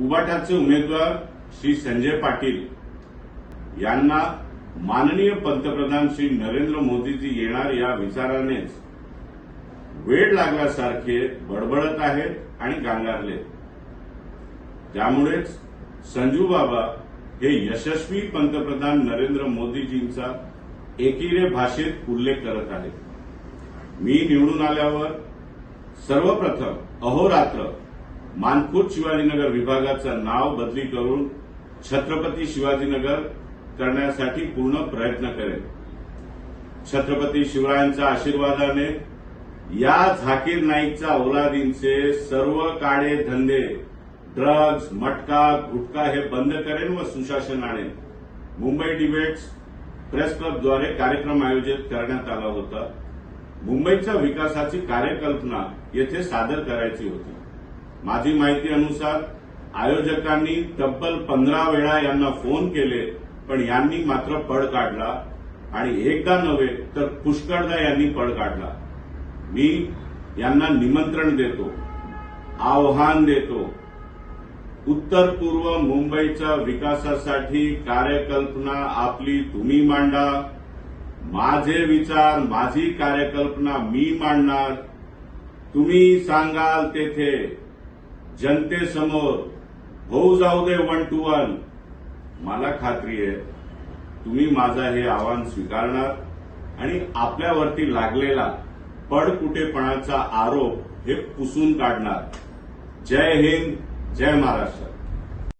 उबाटाचे उमेदवार श्री संजय पाटील यांना माननीय पंतप्रधान श्री नरेंद्र मोदीजी येणार या विचारानेच वेळ लागल्यासारखे बडबडत आहेत आणि गांगारले त्यामुळेच संजू बाबा हे यशस्वी पंतप्रधान नरेंद्र मोदीजींचा एकीने भाषेत उल्लेख करत आहेत. मी निवडून आल्यावर सर्वप्रथम अहोरात्र मानखुर्द शिवाजीनगर विभागाचं नाव बदली करून छत्रपती शिवाजीनगर करण्यासाठी पूर्ण प्रयत्न करेन छत्रपती शिवरायांच्या आशीर्वादाने या झाकीर नाईकच्या औलादींचे सर्व काळे धंदे ड्रग्ज मटका गुटखा हे बंद करेन व सुशासन आणेन. मुंबई डिबेट्स प्रेस क्लबद्वारे कार्यक्रम आयोजित करण्यात आला होता. मुंबईच्या विकासाची कार्यकल्पना येथे सादर करायची होती. माझी माहिती अनुसार आयोजकांनी तब्बल पंधरा वेळा यांना फोन केले पण यांनी मात्र पळ काढला. आणि एकदा नव्हे तर पुष्कळदा यांनी पळ काढला. मी यांना निमंत्रण देतो आव्हान देतो. उत्तर पूर्व मुंबईच्या विकासासाठी कार्यकल्पना आपली तुम्ही मांडा. माझे विचार माझी कार्यकल्पना मी मांडणार. तुम्ही सांगाल तेथे जनतेसमोर होऊ जाऊ दे वन टू वन मला खात्री आहे तुम्ही माझा हे आव्हान स्वीकारणार आणि आपल्यावरती लागलेला पडकुटेपणाचा आरोप हे पुसून काढणार. जय हिंद जय महाराष्ट्र.